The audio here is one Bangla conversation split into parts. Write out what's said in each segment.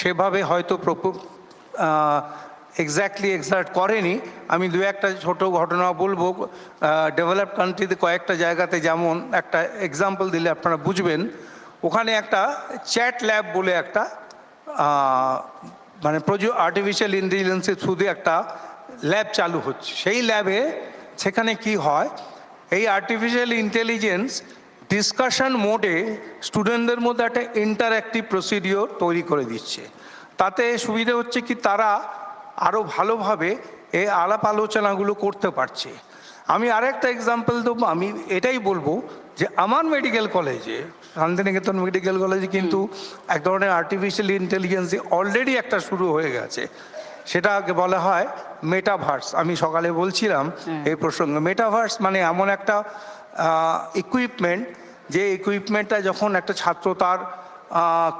সেভাবে হয়তো এক্স্যাক্টলি এক্সার্ট করেনি। আমি দু একটা ছোট ঘটনা বলব। ডেভেলপ কান্ট্রিতে কয়েকটা জায়গাতে যেমন একটা এক্সাম্পল দিলে আপনারা বুঝবেন। ওখানে একটা চ্যাট ল্যাব বলে একটা মানে প্রজু আর্টিফিশিয়াল ইন্টেলিজেন্সের থ্রুতে একটা ল্যাব চালু হচ্ছে। সেই ল্যাবে সেখানে কি হয়? এই আর্টিফিশিয়াল ইন্টেলিজেন্স ডিসকাশন মোডে স্টুডেন্টদের মধ্যে একটা ইন্টারঅ্যাক্টিভ প্রসিডিওর তৈরি করে দিচ্ছে। তাতে সুবিধা হচ্ছে কি তারা আরও ভালোভাবে এই আলাপ আলোচনাগুলো করতে পারছে। আমি আরেকটা এক্সাম্পল দেবো আমি এটাই বলব যে আমার মেডিকেল কলেজে শান্তিনিকেতন মেডিকেল কলেজে কিন্তু এক ধরনের আর্টিফিশিয়াল ইন্টেলিজেন্স অলরেডি একটা শুরু হয়ে গেছে। সেটাকে বলা হয় মেটাভার্স আমি সকালে বলছিলাম এই প্রসঙ্গে। মেটাভার্স মানে এমন একটা ইকুইপমেন্ট যে ইকুইপমেন্টটা যখন একটা ছাত্র তার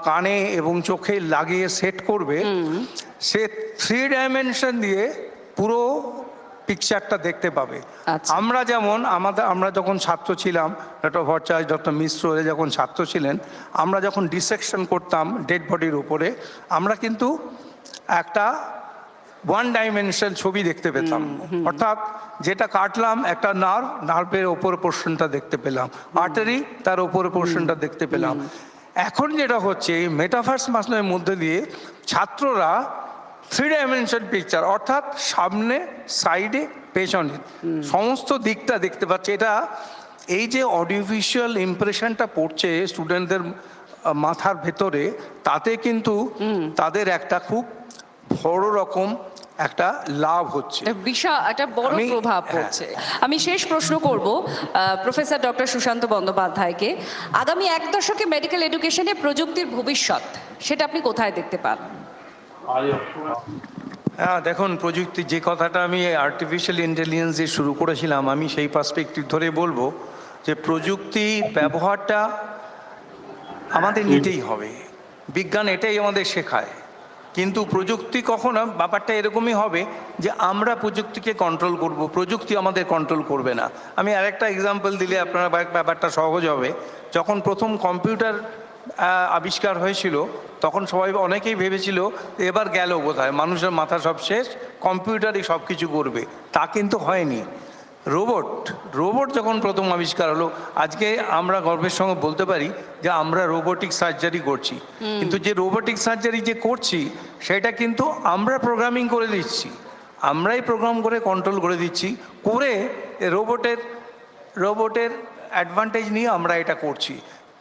কানে এবং চোখে লাগিয়ে সেট করবে সে থ্রি ডাইমেনশন দিয়ে পুরো পিকচারটা দেখতে পাবে আচ্ছা। আমরা যেমন আমাদের আমরা যখন ছাত্র ছিলাম ডক্টর ভট্টাচার্য ডক্টর মিশ্র যখন ছাত্র ছিলেন আমরা যখন ডিসেকশন করতাম ডেড বডির উপরে আমরা কিন্তু একটা ওয়ান ডাইমেনশন ছবি দেখতে পেতাম। অর্থাৎ যেটা কাটলাম একটা নার্ভ নার্ভের ওপর পোর্শনটা দেখতে পেলাম। আর্টারি তার ওপর পোর্শনটা দেখতে পেলাম। এখন যেটা হচ্ছে এই মেটাভার্স মাসনের মধ্যে দিয়ে ছাত্ররা থ্রি ডাইমেনশন পিকচার অর্থাৎ সামনে সাইডে পেছনে সমস্ত দিকটা দেখতে পাচ্ছে। এটা এই যে অডিওভিজুয়াল ইমপ্রেশনটা পড়ছে স্টুডেন্টদের মাথার ভেতরে তাতে কিন্তু তাদের একটা খুব বড় রকম একটা লাভ হচ্ছে। বিশাল একটা বড় আমি- প্রভাব হ্যাঁ। পড়ছে। আমি শেষ প্রশ্ন করব প্রফেসর ডক্টর সুশান্ত বন্দ্যোপাধ্যায়কে। আগামী এক দশকে মেডিকেল এডুকেশনে প্রযুক্তির ভবিষ্যৎ সেটা আপনি কোথায় দেখতে পান? হ্যাঁ দেখুন প্রযুক্তি যে কথাটা আমি আর্টিফিশিয়াল ইন্টেলিজেন্স দিয়ে শুরু করেছিলাম আমি সেই পার্সপেক্টিভ ধরে বলব যে প্রযুক্তি ব্যবহারটা আমাদের নিতেই হবে। বিজ্ঞান এটাই আমাদের শেখায়। কিন্তু প্রযুক্তি কখনো, ব্যাপারটা এরকমই হবে যে আমরা প্রযুক্তিকে কন্ট্রোল করব, প্রযুক্তি আমাদের কন্ট্রোল করবে না। আমি আরেকটা এক্সাম্পল দিলে আপনার ব্যাপ- ব্যাপারটা সহজ হবে। যখন প্রথম কম্পিউটার আবিষ্কার হয়েছিল, তখন সবাই অনেকেই ভেবেছিল, এবার গেল বোধহয়, মানুষের মাথা সব শেষ কম্পিউটারই সব কিছু করবে। তা কিন্তু হয়নি। রোবট রোবট যখন প্রথম আবিষ্কার হলো আজকে আমরা গর্বের সঙ্গে বলতে পারি যে আমরা রোবোটিক সার্জারি করছি। কিন্তু যে রোবোটিক সার্জারি যে করছি সেটা কিন্তু আমরা প্রোগ্রামিং করে দিচ্ছি। আমরাই প্রোগ্রাম করে কন্ট্রোল করে দিচ্ছি করে রোবটের রোবটের অ্যাডভান্টেজ নিয়ে আমরা এটা করছি।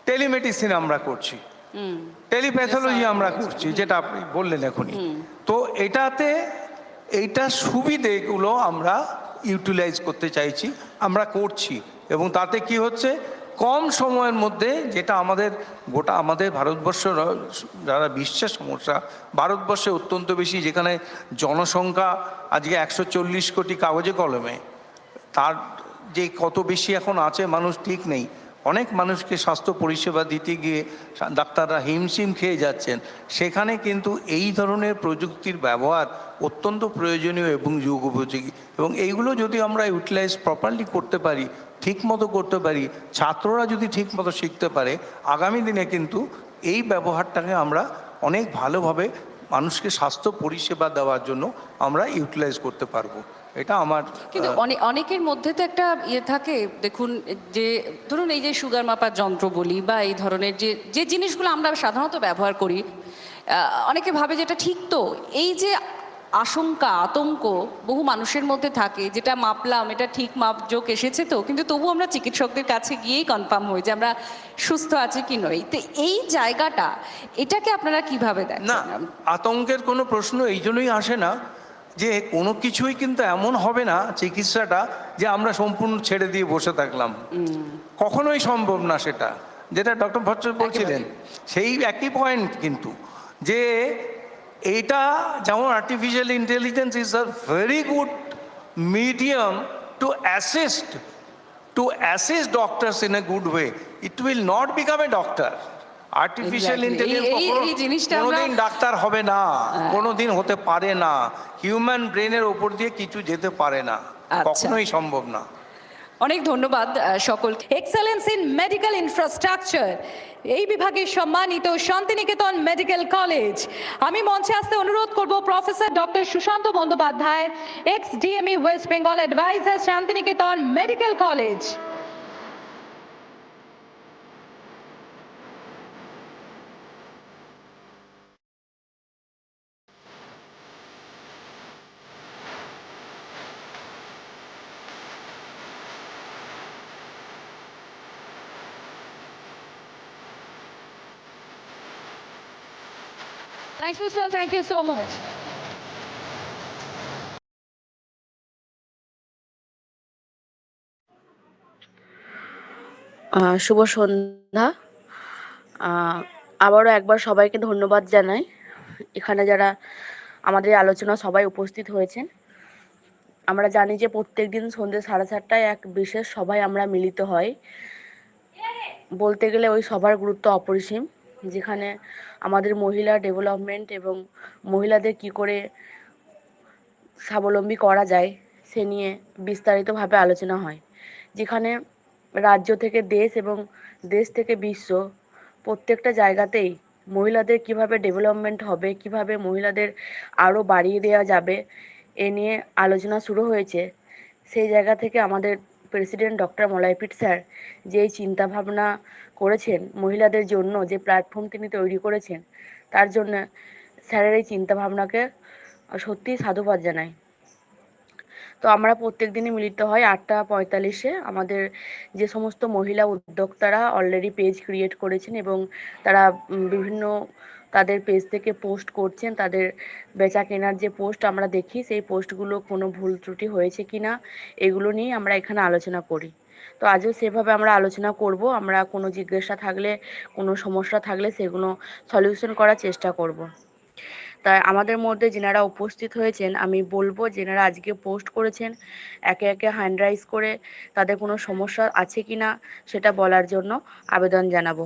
টেলিমেডিসিন আমরা করছি। টেলিপ্যাথোলজি আমরা করছি যেটা আপনি বললেন এখনই। তো এটাতে এইটা সুবিধেগুলো আমরা ইউটিলাইজ করতে চাইছি, আমরা করছি। এবং তাতে কি হচ্ছে? কম সময়ের মধ্যে যেটা আমাদের গোটা আমাদের ভারতবর্ষ যারা বিশ্বের সমস্যা, ভারতবর্ষে অত্যন্ত বেশি যেখানে জনসংখ্যা আজকে একশো চল্লিশ কোটি কাগজে কলমে, তার যে কত বেশি এখন আছে মানুষ ঠিক নেই। অনেক মানুষকে স্বাস্থ্য পরিষেবা দিতে গিয়ে ডাক্তাররা হিমশিম খেয়ে যাচ্ছেন। সেখানে কিন্তু এই ধরনের প্রযুক্তির ব্যবহার অত্যন্ত প্রয়োজনীয় এবং যুগ উপযোগী এবং এইগুলো যদি আমরা ইউটিলাইজ প্রপারলি করতে পারি ঠিক মতো করতে পারি, ছাত্ররা যদি ঠিক মতো শিখতে পারে, আগামী দিনে কিন্তু এই ব্যবহারটাকে আমরা অনেক ভালোভাবে মানুষকে স্বাস্থ্য পরিষেবা দেওয়ার জন্য আমরা ইউটিলাইজ করতে পারব। এটা আমার কিন্তু অনেকের মধ্যে তো একটা ইয়ে থাকে দেখুন যে ধরুন এই যে সুগার মাপার যন্ত্র বলি বা এই ধরনের যে যে জিনিসগুলো আমরা সাধারণত ব্যবহার করি অনেকে ভাবে যেটা ঠিক তো। এই যে আশঙ্কা আতঙ্ক বহু মানুষের মধ্যে থাকে যেটা মাপলাম এটা ঠিক মাপযোগ এসেছে তো কিন্তু তবু আমরা চিকিৎসকদের কাছে গিয়েই কনফার্ম হই যে আমরা সুস্থ আছি কি নই তো এই জায়গাটা এটাকে আপনারা কীভাবে দেখেন? না আতঙ্কের কোনো প্রশ্ন এই জন্যই আসে না। যে কোনো কিছুই কিন্তু এমন হবে না চিকিৎসাটা যে আমরা সম্পূর্ণ ছেড়ে দিয়ে বসে থাকলাম কখনোই সম্ভব না সেটা যেটা ডক্টর ভট্ট বলছিলেন সেই একই পয়েন্ট কিন্তু যে এইটা যেমন artificial intelligence is a very good medium to assist to assist doctors in a good way. It will not become a doctor. Artificial intelligence কোনোদিন ডাক্তার হবে না। কোনোদিন হতে পারে না। হিউম্যান ব্রেনের ওপর দিয়ে কিছু যেতে পারে না। আচ্ছা। কখনোই সম্ভব না। অনেক ধন্যবাদ আহ, সকলকে। এক্সেলেন্স ইন মেডিকেল ইনফ্রাস্ট্রাকচার এই বিভাগে সম্মানিত শান্তিনিকেতন মেডিকেল কলেজ। আমি মঞ্চে আসতে অনুরোধ করব professor doctor Sushanta Bandyopadhyay ex DME West Bengal adviser Santiniketan medical college. Thank you, sir. Thank you so much. শুভ সন্ধ্যা আবারও একবার সবাইকে ধন্যবাদ জানাই এখানে যারা আমাদের আলোচনা সবাই উপস্থিত হয়েছেন আমরা জানি যে প্রত্যেকদিন সন্ধ্যে সাড়ে চারটায় এক বিশেষ সভায় আমরা মিলিত হই বলতে গেলে ওই সভার গুরুত্ব অপরিসীম যেখানে আমাদের মহিলা ডেভেলপমেন্ট এবং মহিলাদের কি করে স্বাবলম্বী করা যায়, সে নিয়ে বিস্তারিতভাবে আলোচনা হয়। যেখানে রাজ্য থেকে দেশ এবং দেশ থেকে বিশ্ব প্রত্যেকটা জায়গাতেই মহিলাদের কীভাবে ডেভেলপমেন্ট হবে, কীভাবে মহিলাদের আরও বাড়িয়ে দেওয়া যাবে, এ নিয়ে আলোচনা শুরু হয়েছে। সেই জায়গা থেকে আমাদের প্রেসিডেন্ট ডক্টর মলয়পিট স্যার যে এই চিন্তাভাবনা করেছেন মহিলাদের জন্য, যে প্ল্যাটফর্ম তিনি তৈরি করেছেন, তার জন্য স্যারের এই চিন্তাভাবনাকে সত্যিই সাধুবাদ জানাই। তো আমরা প্রত্যেক দিনই মিলিত হয় আটটা পঁয়তাল্লিশে। আমাদের যে সমস্ত মহিলা উদ্যোক্তারা অলরেডি পেজ ক্রিয়েট করেছেন এবং তারা বিভিন্ন তাদের পেজ থেকে পোস্ট করছেন, তাদের বেচা কেনার যে পোস্ট আমরা দেখি, সেই পোস্টগুলো কোনো ভুল ত্রুটি হয়েছে কিনা, এগুলো নিয়ে আমরা এখানে আলোচনা করি। তো আজও সেভাবে আমরা আলোচনা করব, আমরা কোনো জিজ্ঞাসা থাকলে, কোনো সমস্যা থাকলে সেগুলো সলিউশন করার চেষ্টা করব। তাই আমাদের মধ্যে যেনারা উপস্থিত হয়েছেন, আমি বলব যেনারা আজকে পোস্ট করেছেন, একে একে হ্যান্ড রাইজ করে তাদের কোনো সমস্যা আছে কি না সেটা বলার জন্য আবেদন জানাব।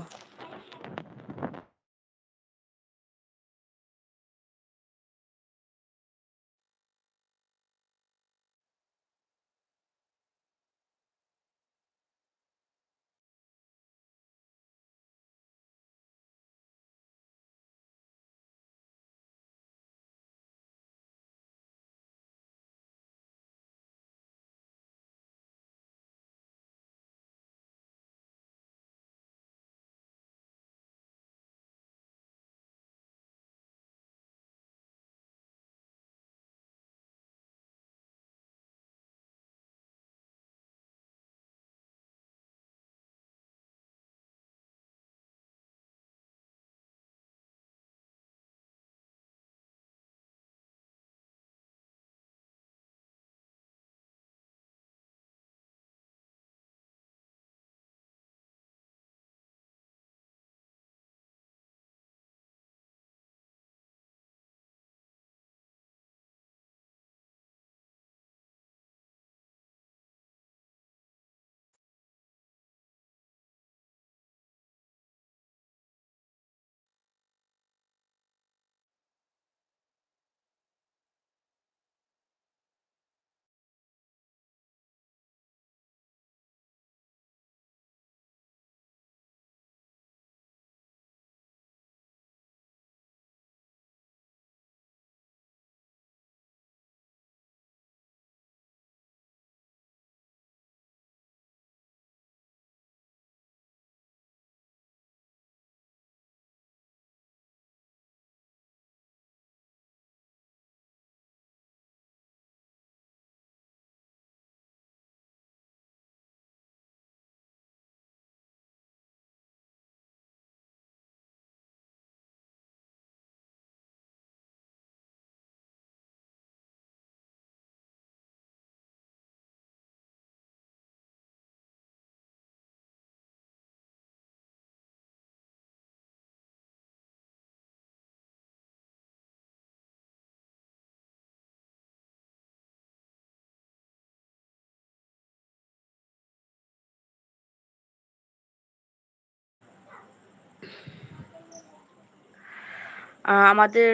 আমাদের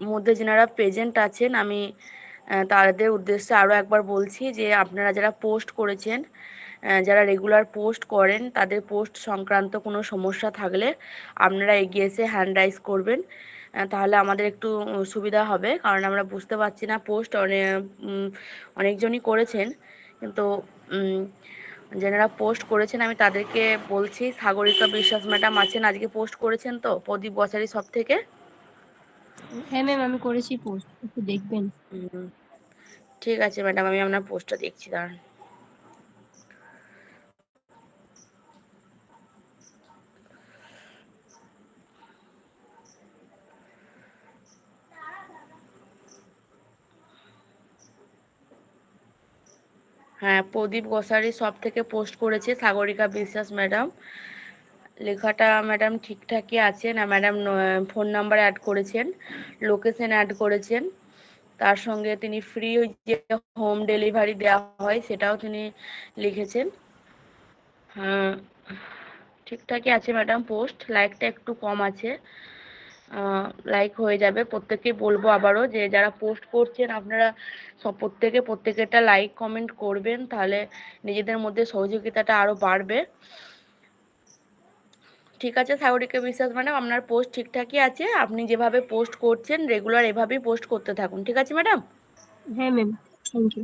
মধ্যে যেনারা প্রেজেন্ট আছেন, আমি তাদের উদ্দেশ্যে আরও একবার বলছি যে আপনারা যারা পোস্ট করেছেন যারা রেগুলার পোস্ট করেন, তাদের পোস্ট সংক্রান্ত কোনো সমস্যা থাকলে আপনারা এগিয়ে এসে হ্যান্ড রাইজ করবেন। তাহলে আমাদের একটু সুবিধা হবে, কারণ আমরা বুঝতে পারছি না পোস্ট অনেক অনেকজনই করেছেন। কিন্তু যারা পোস্ট করেছেন আমি তাদেরকে বলছি সাগরিকা বিশ্বাস ম্যাডাম আছেন আজকে পোস্ট করেছেন তো প্রদীপ বসারি সব থেকে? হ্যাঁ ম্যাম আমি করেছি পোস্ট একটু দেখবেন। ঠিক আছে ম্যাডাম আমি আপনার পোস্টটা দেখছি দাঁড়ান। হ্যাঁ প্রদীপ গোসারি সব থেকে পোস্ট করেছে, সাগরিকা বিশ্বাস ম্যাডাম লেখাটা ম্যাডাম ঠিকঠাকই আছে না ম্যাডাম ফোন নাম্বার অ্যাড করেছেন লোকেশন অ্যাড করেছেন। তার সঙ্গে তিনি ফ্রি যে হোম ডেলিভারি দেওয়া হয়, সেটাও তিনি লিখেছেন। হ্যাঁ ঠিকঠাকই আছে ম্যাডাম পোস্ট লাইকটা একটু কম আছে। লাইক হয়ে যাবে। প্রত্যেককেই বলব আবারও যে, যারা পোস্ট করছেন, আপনারা সব প্রত্যেকে প্রত্যেকেরটা লাইক কমেন্ট করবেন, তাহলে নিজেদের মধ্যে সহযোগিতাটা আরও বাড়বে। ঠিক আছে, সাগরিকা বিশ্বাস ম্যাডাম, আপনার পোস্ট ঠিকঠাকই আছে। আপনি যেভাবে পোস্ট করছেন রেগুলার এভাবেই পোস্ট করতে থাকুন। ঠিক আছে, ম্যাডাম? হ্যাঁ ম্যাম থ্যাংক ইউ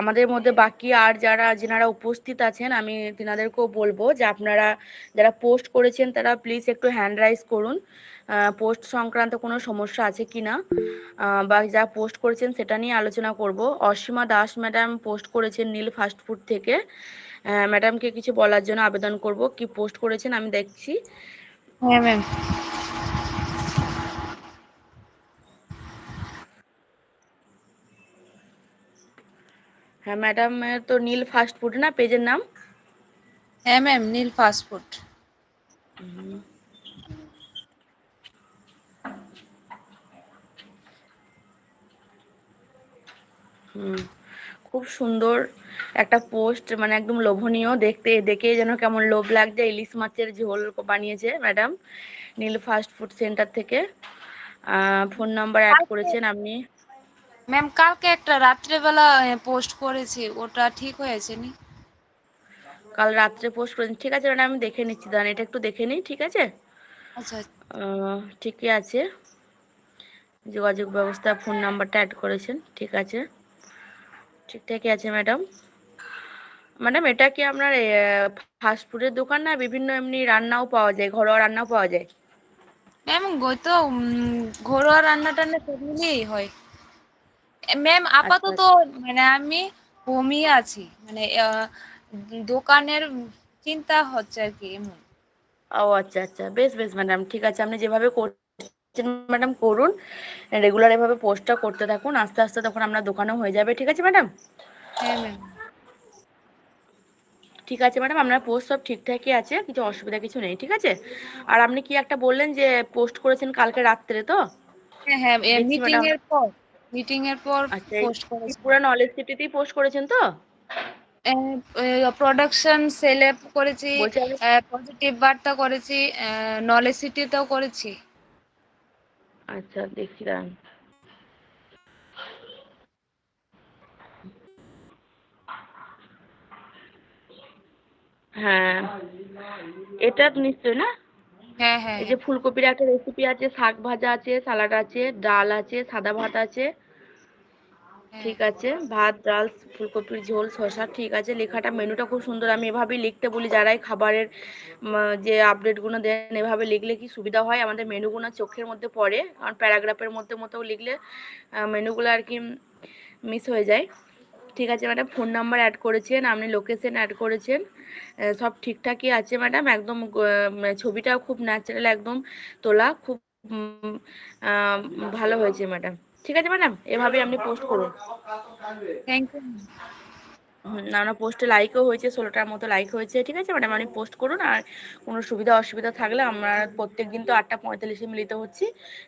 আমাদের মধ্যে বাকি আর যারা, যেনারা উপস্থিত আছেন, আমি তেনাদেরকেও বলব যে আপনারা যারা পোস্ট করেছেন, তারা প্লিজ একটু হ্যান্ড রাইজ করুন। পোস্ট সংক্রান্ত কোনো সমস্যা আছে কি না বা যা পোস্ট করেছেন, সেটা নিয়ে আলোচনা করব। অসীমা দাস ম্যাডাম পোস্ট করেছেন নীল ফাস্ট ফুড থেকে। ম্যাডামকে কিছু বলার জন্য আবেদন করব। কি পোস্ট করেছেন আমি দেখছি। হ্যাঁ ম্যাম হ্যাঁ ম্যাডাম তো নীল ফাস্ট ফুড না পেজের নাম? হ্যাঁ ম্যাম নীল ফাস্টফুড হুম। হুম খুব সুন্দর একটা পোস্ট মানে একদম লোভনীয় দেখতে দেখে যেন কেমন লোভ লাগছে ইলিশ মাছের ঝোল বানিয়েছে madam Neel fast food centre থেকে। ফোন নাম্বার অ্যাড করেছেন আপনি। ম্যাম কালকে একটা রাত্রেবেলা পোস্ট করেছি ওটা ঠিক হয়েছে নি? কাল রাত্রে পোস্ট করেছেন ঠিক আছে ম্যাডাম আমি দেখে নিচ্ছি দাঁড়ান এটা একটু দেখে নিই ঠিক আছে? আচ্ছা ঠিকই আছে। যোগাযোগ ব্যবস্থা ফোন নাম্বারটা অ্যাড করেছেন ঠিক আছে? ঠিকঠাকই আছে ম্যাডাম ম্যাডাম এটা কি আপনার ফাস্ট ফুডের দোকান না বিভিন্ন এমনি রান্নাও পাওয়া যায় ঘরোয়া রান্নাও পাওয়া যায়? ম্যাম তো ঘরোয়া রান্না টান্না সব মিলিয়েই হয়। ম্যাম আপাতত মানে আমি হোমই আছি। মানে দোকানের চিন্তা হচ্ছে আর কি এমন ও আচ্ছা আচ্ছা। বেশ বেশ ম্যাডাম ঠিক আছে। আপনি যেভাবে করছেন ম্যাডাম করুন। রেগুলার এভাবে পোস্টটা করতে থাকুন। আস্তে আস্তে তখন আপনার দোকানও হয়ে যাবে। ঠিক আছে ম্যাডাম হ্যাঁ ম্যাম ঠিক আছে ম্যাডাম আপনার পোস্ট সব ঠিকঠাকই আছে। কিছু অসুবিধা কিছু নেই ঠিক আছে? আর আপনি কি একটা বললেন যে পোস্ট করেছেন কালকে রাত্রে তো? হ্যাঁ হ্যাঁ মিটিং এর পর। মিটিং এর পর আচ্ছা পোস্ট করেছি। পুরো নলেজ সিটিতেই পোস্ট করেছেন তো? প্রোডাকশন সেলে করেছি পজিটিভ বার্তা করেছি নলেজ সিটিতেও করেছি। আচ্ছা দেখছি দাঁড়ান। হ্যাঁ এটা নিশ্চয় না? হ্যাঁ হ্যাঁ। এই যে ফুলকপির একটা রেসিপি আছে শাক ভাজা আছে সালাড আছে ডাল আছে সাদা ভাত আছে। ঠিক আছে, ভাত, ডাল, ফুলকপির ঝোল, শসা, ঠিক আছে, লেখাটা, মেনুটা খুব সুন্দর, আমি এভাবেই লিখতে বলি, যারাই খাবারের যে আপডেটগুলো দেন, এভাবে লিখলে কি সুবিধা হয়? আমাদের মেনুগুলো চোখের মধ্যে পড়ে, কারণ প্যারাগ্রাফের মধ্যে মতো লিখলে মেনুগুলো আর কি মিস হয়ে যায়। ঠিক আছে, ম্যাডাম, ফোন নাম্বার অ্যাড করেছেন, আপনি লোকেশন অ্যাড করেছেন সব ঠিকঠাকই আছে, ম্যাডাম, একদম ছবিটাও খুব ন্যাচারাল একদম তোলা, খুব ভালো হয়েছে, ম্যাডাম। ঠিক আছে ম্যাডাম এভাবেই আপনি পোস্ট করুন। থ্যাংক ইউ আপনার পোস্টে লাইকও হয়েছে ষোলোটার মতো লাইক হয়েছে ঠিক আছে ম্যাডাম আপনি পোস্ট করুন আর কোনো সুবিধা অসুবিধা থাকলে আমরা প্রত্যেক দিন তো আটটা পঁয়তাল্লিশে মিলিত হচ্ছি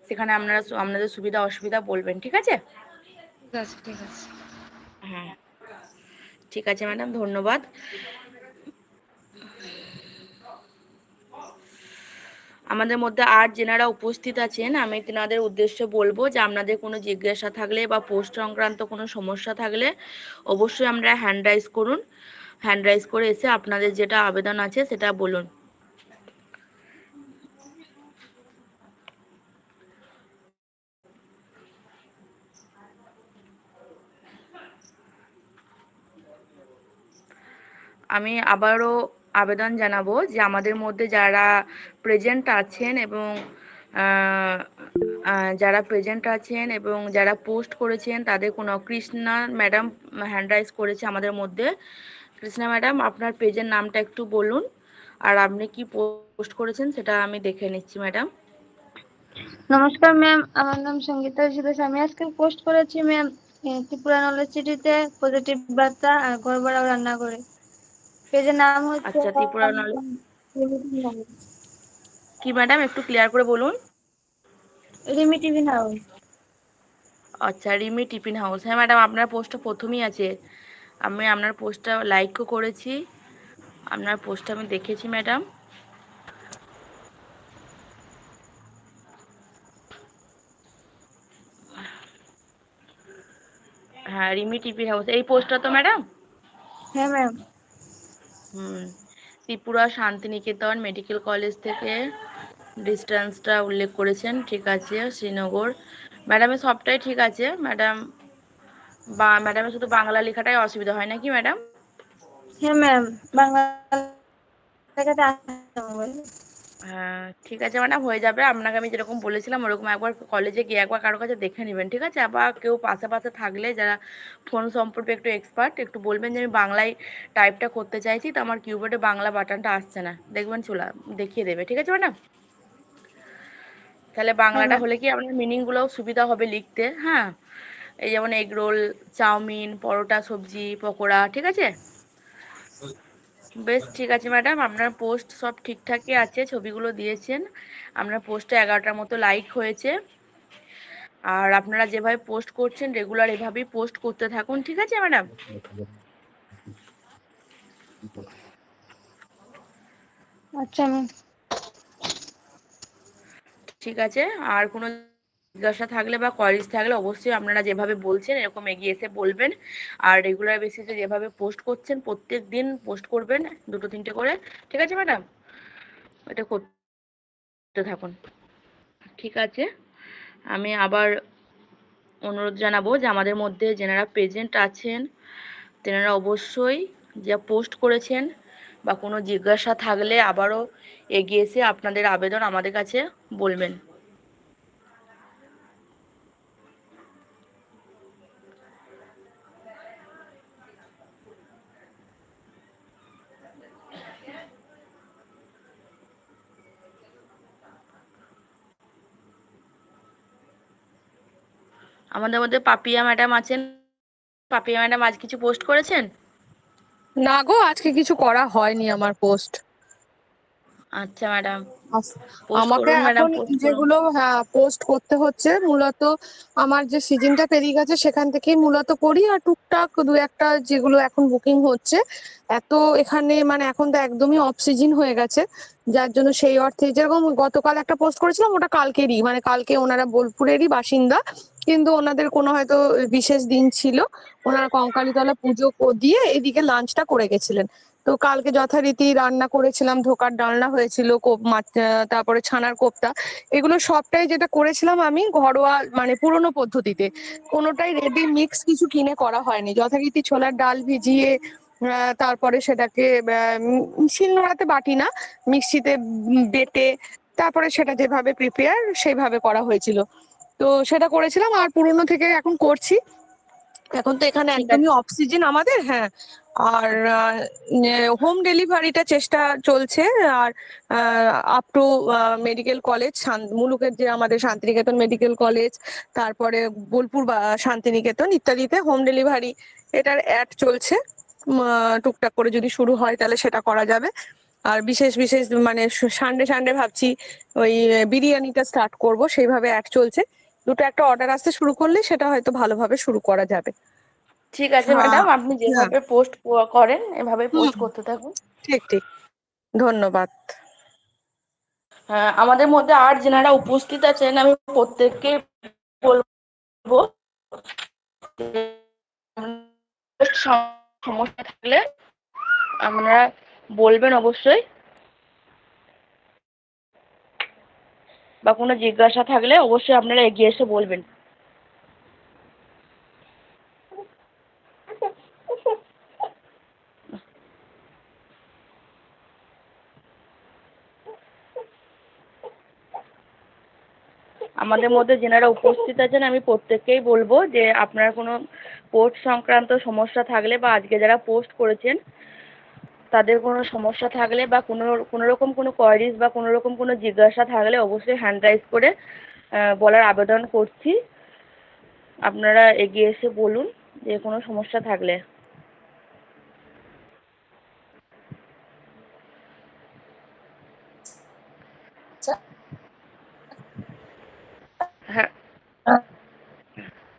সেখানে আপনারা আপনাদের সুবিধা অসুবিধা বলবেন ঠিক আছে? ঠিক আছে ঠিক আছে। হ্যাঁ। ঠিক আছে ম্যাডাম ধন্যবাদ। আমাদের মধ্যে আর যেনারা উপস্থিত আছেন, আমি তেনাদের উদ্দেশ্যে বলব যে আপনাদের কোনো জিজ্ঞাসা থাকলে বা পোস্ট সংক্রান্ত কোনো সমস্যা থাকলে অবশ্যই আমরা হ্যান্ড রাইজ করুন। হ্যান্ড রাইজ করে এসে আপনাদের যেটা আবেদন আছে সেটা বলুন। আমি আবারও আবেদন জানাব যে আমাদের মধ্যে যারা প্রেজেন্ট আছেন এবং যারা প্রেজেন্ট আছেন এবং যারা পোস্ট করেছেন, তাদের কোনো, কৃষ্ণা ম্যাডাম হ্যান্ড রাইজ করেছে আমাদের মধ্যে। কৃষ্ণা ম্যাডাম আপনার পেজের নামটা একটু বলুন। আর আপনি কি পোস্ট করেছেন সেটা আমি দেখে নিচ্ছি ম্যাডাম নমস্কার ম্যাম আমার নাম সঙ্গীতা সুদেশ আমি আজকে পোস্ট করেছি ম্যাম ত্রিপুরা নলেজ সিটিতে পজিটিভ বার্তা আর ঘর ভাড়াও রান্না করে পেজের নাম হচ্ছে আচ্ছা, ত্রিপুরা কি ম্যাডাম একটু ক্লিয়ার করে বলুন। রিমি টিভি হাউস আচ্ছা রিমি টিফিন হাউস হ্যাঁ ম্যাডাম আপনার পোস্টটা প্রথমেই আছে। আমি আপনার পোস্টটা লাইকও করেছি। আপনার পোস্টটা আমি দেখেছি ম্যাডাম হ্যাঁ রিমি টিফিন হাউস এই পোস্টটা তো ম্যাডাম হ্যাঁ ম্যাম হুম। ত্রিপুরা শান্তিনিকেতন মেডিকেল কলেজ থেকে ডিস্টেন্সটা উল্লেখ করেছেন, ঠিক আছে, শ্রীনগর। ম্যাডামের সবটাই ঠিক আছে, ম্যাডাম? বা ম্যাডামের শুধু বাংলা লেখাটাই অসুবিধা হয় নাকি, ম্যাডাম? হ্যাঁ ম্যাম, বাংলা হবে। হ্যাঁ ঠিক আছে ম্যাডাম হয়ে যাবে। আপনাকে আমি যেরকম বলেছিলাম ওরকম একবার কলেজে গিয়ে একবার কারও কাছে দেখে নেবেন ঠিক আছে? আবার কেউ পাশে পাশে থাকলে যারা ফোন সম্পর্কে একটু এক্সপার্ট একটু বলবেন যে আমি বাংলায় টাইপটা করতে চাইছি তো আমার কিউবোর্ডে বাংলা বাটনটা আসছে না। দেখবেন চলা দেখিয়ে দেবে ঠিক আছে ম্যাডাম? তাহলে বাংলাটা হলে কি আপনার মিনিংগুলোও সুবিধা হবে লিখতে হ্যাঁ? এই যেমন এগ রোল চাউমিন পরোটা সবজি পকোড়া ঠিক আছে? বেশ ঠিক আছে ম্যাডাম। আপনার পোস্ট সব ঠিকঠাকই আছে ছবিগুলো দিয়েছেন। আপনার পোস্টে এগারোটার মতো লাইক হয়েছে। আর আপনারা যেভাবে পোস্ট করছেন রেগুলার এভাবেই পোস্ট করতে থাকুন ঠিক আছে ম্যাডাম? আচ্ছা ঠিক আছে। আর কোনো জিজ্ঞাসা থাকলে বা কোয়ারিজ থাকলে অবশ্যই আপনারা যেভাবে বলছেন এরকম এগিয়ে এসে বলবেন। আর রেগুলার বেসিসে যেভাবে পোস্ট করছেন, প্রত্যেক দিন পোস্ট করবেন, দুটো তিনটে করে। ঠিক আছে ম্যাডাম এটা করতে থাকুন। ঠিক আছে। আমি আবার অনুরোধ জানাব যে আমাদের মধ্যে যেনারা প্রেজেন্ট আছেন, তেনারা অবশ্যই যা পোস্ট করেছেন বা কোনো জিজ্ঞাসা থাকলে আবারও এগিয়ে এসে আপনাদের আবেদন আমাদের কাছে বলবেন। আমাদের মধ্যে পাপিয়া ম্যাডাম আছেন। পাপিয়া ম্যাডাম আজ কিছু পোস্ট করেছেন? না গো, আজকে কিছু করা হয়নি আমার পোস্ট আচ্ছা ম্যাডাম আমাকে এখন যেগুলো হ্যাঁ পোস্ট করতে হচ্ছে মূলত আমার যে সিজনটা পেরিয়ে গেছে সেখান থেকেই মূলত করি। আর টুকটাক দু একটা যেগুলো এখন বুকিং হচ্ছে এত এখানে মানে এখন তো একদমই অফ সিজন হয়ে গেছে। যার জন্য সেই অর্থে যেরকম গতকাল একটা পোস্ট করেছিলাম ওটা কালকেরই মানে কালকে ওনারা বোলপুরেরই বাসিন্দা। কিন্তু ওনাদের কোনো হয়তো বিশেষ দিন ছিল। ওনারা কঙ্কালীতলা পুজো দিয়ে এদিকে লাঞ্চটা করে গেছিলেন। তো কালকে যথারীতি রান্না করেছিলাম ধোকার ডালনা হয়েছিল কোপ মাছ তারপরে ছানার কোপ্তা। এগুলো সবটাই যেটা করেছিলাম আমি ঘরোয়া মানে পুরোনো পদ্ধতিতে। কোনোটাই রেডি মিক্স কিছু কিনে করা হয়নি। যথারীতি ছোলার ডাল ভিজিয়ে তারপরে সেটাকে শিলনোড়াতে বাটি না মিক্সিতে বেটে তারপরে সেটা যেভাবে প্রিপেয়ার সেইভাবে করা হয়েছিল। তো সেটা করেছিলাম আর পুরোনো থেকে এখন করছি। এখন তো এখানে একদমই অফ সিজন আমাদের হ্যাঁ। আর হোম ডেলিভারিটা চেষ্টা চলছে। আর আপ টু মেডিকেল কলেজ মুলুকের যে আমাদের শান্তিনিকেতন মেডিকেল কলেজ তারপরে বোলপুর বা, শান্তিনিকেতন ইত্যাদিতে হোম ডেলিভারি এটার অ্যাড চলছে। টুকটাক করে যদি শুরু হয় তাহলে সেটা করা যাবে। আর বিশেষ বিশেষ মানে সানডে সানডে ভাবছি ওই বিরিয়ানিটা স্টার্ট করব, সেইভাবে অ্যাড চলছে। দুটো একটা অর্ডার আসতে শুরু করলে সেটা হয়তো ভালোভাবে শুরু করা যাবে। ঠিক আছে হ্যাঁ, ম্যাডাম আপনি যেভাবে পোস্ট করেন এভাবে পোস্ট করতে থাকুন। ঠিক ঠিক। ধন্যবাদ। হ্যাঁ, আমাদের মধ্যে আর যেনারা উপস্থিত আছেন আমি প্রত্যেককে বলব সমস্যা থাকলে আপনারা বলবেন অবশ্যই। বা কোনো জিজ্ঞাসা থাকলে অবশ্যই আপনারা এগিয়ে এসে বলবেন। আমাদের মধ্যে যেনারা উপস্থিত আছেন, আমি প্রত্যেককেই বলব যে আপনার কোনো পোস্ট সংক্রান্ত সমস্যা থাকলে বা আজকে যারা পোস্ট করেছেন, তাদের কোনো সমস্যা থাকলে বা কোনো কোনো রকম কোনো কোয়ারিজ বা কোনো রকম কোনো জিজ্ঞাসা থাকলে অবশ্যই হ্যান্ড রাইজ করে বলার আবেদন করছি। আপনারা এগিয়ে এসে বলুন যে কোনো সমস্যা থাকলে। হ্যাঁ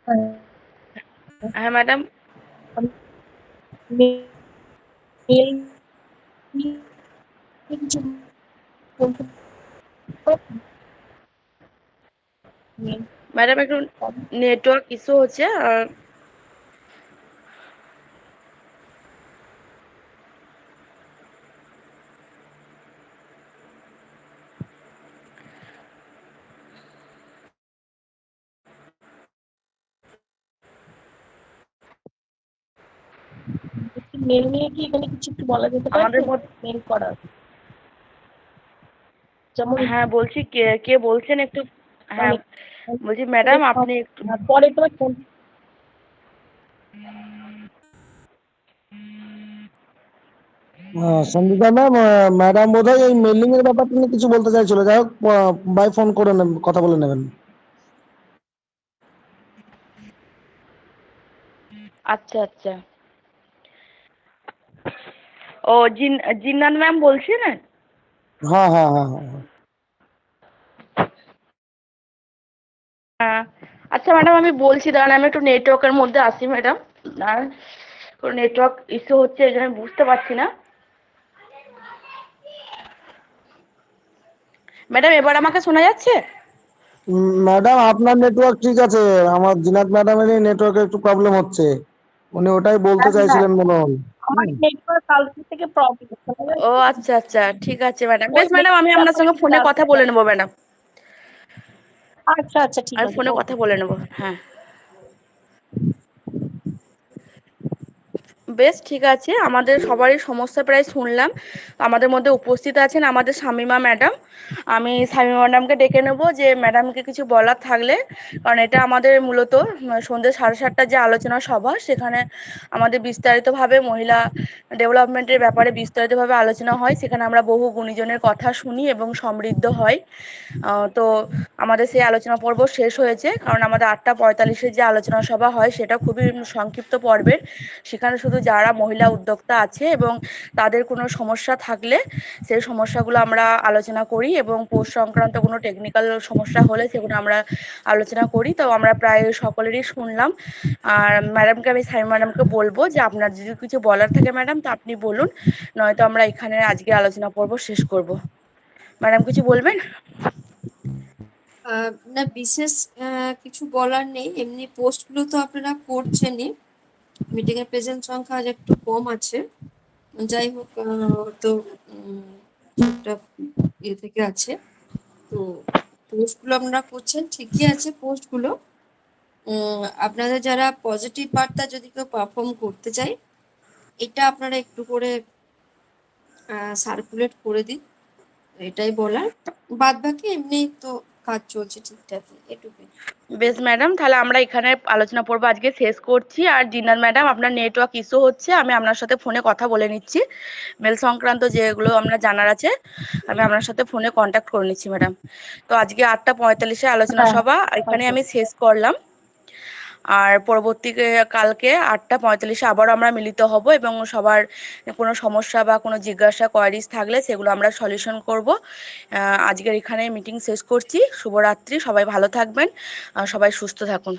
হ্যাঁ। ম্যাডাম ম্যাডাম একটু নেটওয়ার্ক ইস্যু হচ্ছে মেল নিয়ে কি এখানে কিছু একটু বলা যেতে পারে? আমাদের মেল করা। যেমন হ্যাঁ বলছি কে কে বলছেন একটু? হ্যাঁ বলছি ম্যাডাম আপনি একটু পরে তোমার ফোন সঙ্গীতা ম্যাম ম্যাডাম বোধহয় এই মেলিং এর ব্যাপারটা নিয়ে কিছু বলতে চাইছিল। যাই হোক বাই ফোন করে কথা বলে নেবেন। আচ্ছা আচ্ছা। ও জিন জিন্নান ম্যাম বলছেন হ্যাঁ হ্যাঁ হ্যাঁ হ্যাঁ হ্যাঁ। হ্যাঁ। আচ্ছা ম্যাডাম আমি বলছি দাঁড়ান আমি একটু নেটওয়ার্কের মধ্যে আসি ম্যাডাম। আর কোনো নেটওয়ার্ক ইস্যু হচ্ছে এই জন্য আমি বুঝতে পারছি না। ম্যাডাম এবার আমাকে শোনা যাচ্ছে? ম্যাডাম আপনার নেটওয়ার্ক ঠিক আছে। আমার জিনাত ম্যাডামেরই নেটওয়ার্কে একটু প্রবলেম হচ্ছে। উনি ওটাই বলতে চাইছিলেন মনে হয়। আমার নেটওয়ার্ক কালকে থেকে প্রবলেম ও আচ্ছা আচ্ছা ঠিক আছে ম্যাডাম বেশ ম্যাডাম আমি আপনার সঙ্গে ফোনে কথা বলে নেব ম্যাডাম আচ্ছা আচ্ছা ঠিক আমি আছে ফোনে কথা বলে নেব হ্যাঁ। বেশ, ঠিক আছে। আমাদের সবারই সমস্যা প্রায় শুনলাম। আমাদের মধ্যে উপস্থিত আছেন আমাদের শামিমা ম্যাডাম। আমি শামিমা ম্যাডামকে ডেকে নেব যে, ম্যাডামকে কিছু বলার থাকলে। কারণ এটা আমাদের মূলত সন্ধ্যে সাড়ে সাতটার যে আলোচনা সভা, সেখানে আমাদের বিস্তারিতভাবে মহিলা ডেভেলপমেন্টের ব্যাপারে বিস্তারিতভাবে আলোচনা হয়। সেখানে আমরা বহু গুণীজনের কথা শুনি এবং সমৃদ্ধ হয় তো আমাদের সেই আলোচনা পর্ব শেষ হয়েছে। কারণ আমাদের আটটা পঁয়তাল্লিশের যে আলোচনা সভা হয়, সেটা খুবই সংক্ষিপ্ত পর্বের। সেখানে শুধু যারা মহিলা উদ্যোক্তা আছে এবং তাদের কোনো সমস্যা থাকলে সেই সমস্যাগুলো আমরা আলোচনা করি এবং পোস্ট সংক্রান্ত কোনো টেকনিক্যাল সমস্যা হলে সেগুলো আমরা আলোচনা করি। তো আমরা প্রায় সকলেরই শুনলাম। আর ম্যাডামকে আমি সাইম ম্যাডামকে বলব যে আপনার যদি কিছু বলার থাকে ম্যাডাম তো আপনি বলুন। নয়তো আমরা এখানে আজকে আলোচনা পর্ব শেষ করব। ম্যাডাম কিছু বলবেন? না, বিশেষ কিছু বলার নেই। এমনি পোস্টগুলো তো আপনারা করছেনই। মিটিং এর প্রেজেন্ট সংখ্যা আজ একটু কম আছে। যাই হোক তো একটা ইয়ে থেকে আছে। তো, পোস্টগুলো আপনারা করছেন, ঠিকই আছে পোস্টগুলো। আপনাদের যারা পজিটিভ বার্তা যদি কেউ পারফর্ম করতে চায়, এটা আপনারা একটু করে সার্কুলেট করে দিন, এটাই বলার। বাদ বাকি এমনি তো কাজ চলছে ঠিকঠাকই এটুকুই। বেশ ম্যাডাম তাহলে আমরা এখানে আলোচনা পর্ব আজকে শেষ করছি। আর জিনার ম্যাডাম আপনার নেটওয়ার্ক ইস্যু হচ্ছে আমি আপনার সাথে ফোনে কথা বলে নিচ্ছি। মেল সংক্রান্ত যেগুলো আপনার জানার আছে আমি আপনার সাথে ফোনে কন্ট্যাক্ট করে নিচ্ছি ম্যাডাম। তো আজকে আটটা পঁয়তাল্লিশে আলোচনা হ্যাঁ, সভা এখানে আমি শেষ করলাম। আর পরবর্তী কালকে আটটা পঁয়তাল্লিশে আবারও আমরা মিলিত হব এবং সবার কোনো সমস্যা বা কোনো জিজ্ঞাসা কোয়ারিজ থাকলে সেগুলো আমরা সলিউশন করব। আজকের এখানে মিটিং শেষ করছি। শুভরাত্রি, সবাই ভালো থাকবেন। সবাই সুস্থ থাকুন।